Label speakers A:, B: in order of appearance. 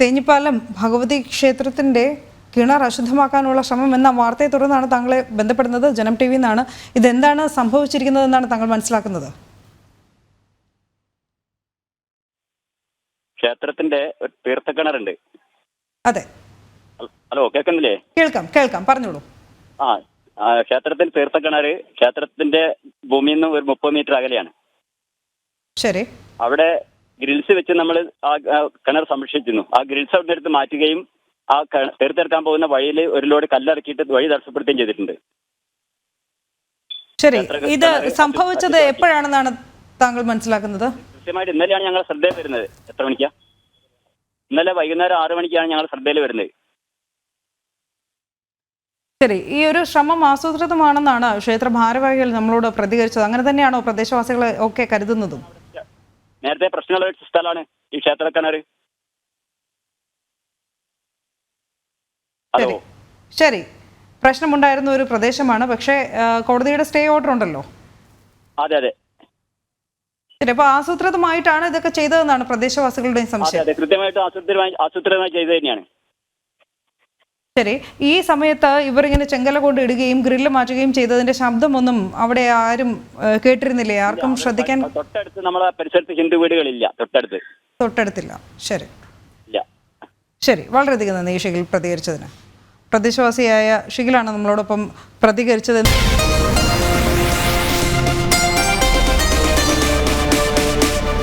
A: തേഞ്ഞിപ്പാലം ഭഗവതി ക്ഷേത്രത്തിന്റെ കിണർ അശുദ്ധമാക്കാനുള്ള ശ്രമം എന്ന വാർത്തയെ തുടർന്നാണ് താങ്കളെ ബന്ധപ്പെടുന്നത് ജനം ടി വിന്നാണ് ഇതെന്താണ് സംഭവിച്ചിരിക്കുന്നതെന്നാണ് താങ്കൾ മനസ്സിലാക്കുന്നത്?
B: ക്ഷേത്രത്തിന്റെ തീർത്ഥക്കിണറുണ്ട്.
A: അതെ.
B: ഹലോ കേൾക്കുന്നില്ലേ?
A: കേൾക്കാം കേൾക്കാം പറഞ്ഞോളൂ.
B: ആ ആ, ക്ഷേത്രത്തിൽ തീർത്ഥക്കിണറ് ക്ഷേത്രത്തിന്റെ ഭൂമിയിൽ നിന്ന് ഒരു മുപ്പത് മീറ്റർ അകലെയാണ്.
A: ശരി.
B: അവിടെ ഗ്രിൽസ് വെച്ച് നമ്മൾ ആ കിണർ സംരക്ഷിച്ചിരുന്നു. ആ ഗ്രിൽസ് അവിടെ എടുത്ത് മാറ്റുകയും ആ തീർത്തെടുക്കാൻ പോകുന്ന വഴിയിൽ ഒരു ലോഡ് കല്ലിറക്കിയിട്ട് വഴി തടസ്സപ്പെടുത്തുകയും ചെയ്തിട്ടുണ്ട്.
A: ശരി ഇത് സംഭവിച്ചത് എപ്പോഴാണെന്നാണ് താങ്കൾ മനസ്സിലാക്കുന്നത്?
B: കൃത്യമായിട്ട് ഇന്നലെയാണ് ഞങ്ങൾ ശ്രദ്ധയിൽ വരുന്നത്. എത്ര മണിക്കാ? ഇന്നലെ വൈകുന്നേരം ആറു മണിക്കാണ് ഞങ്ങൾ ശ്രദ്ധയിൽ വരുന്നത്.
A: ശരി ഈ ഒരു ശ്രമം ആസൂത്രിതമാണെന്നാണ് ക്ഷേത്ര ഭാരവാഹികൾ നമ്മളോട് പ്രതികരിച്ചത്. അങ്ങനെ തന്നെയാണോ പ്രദേശവാസികളെ ഒക്കെ കരുതുന്നതും?
B: നേരത്തെ പ്രശ്നമുള്ള ഒരു സ്ഥലമാണ് ഈ ക്ഷേത്ര കിണർ. ഹലോ
A: ശരി. പ്രശ്നമുണ്ടായിരുന്ന ഒരു പ്രദേശമാണ്. പക്ഷേ കോടതിയുടെ സ്റ്റേ ഓർഡർ ഉണ്ടല്ലോ.
B: അതെ അതെ.
A: ശരി അപ്പോൾ ആസൂത്രിതമായിട്ടാണ് ഇതൊക്കെ ചെയ്തതെന്നാണ് പ്രദേശവാസികളുടെയും സംശയം.
B: കൃത്യമായിട്ട് ആസൂത്രിതമായി ആസൂത്രിതമായി ചെയ്തത് തന്നെയാണ്.
A: ശരി ഈ സമയത്ത് ഇവരിങ്ങനെ ചെങ്കല കൊണ്ട് ഇടുകയും ഗ്രില്ല് മാറ്റുകയും ചെയ്തതിന്റെ ശബ്ദമൊന്നും അവിടെ ആരും കേട്ടിരുന്നില്ലേ? ആർക്കും ശ്രദ്ധിക്കാൻ
B: തൊട്ടടുത്ത് നമ്മളെ പരിസരത്ത് ഹിന്ദു വീടുകളില്ല തൊട്ടടുത്ത്.
A: തൊട്ടടുത്തില്ല. ശരി. ശരി. വളരെയധികം നന്ദി ഈ ഷിഗിൽ പ്രതികരിച്ചതിന്. പ്രദേശവാസിയായ ഷിഗിലാണ് നമ്മളോടൊപ്പം പ്രതികരിച്ചത്